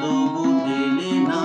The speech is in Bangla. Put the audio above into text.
তবু পেলে না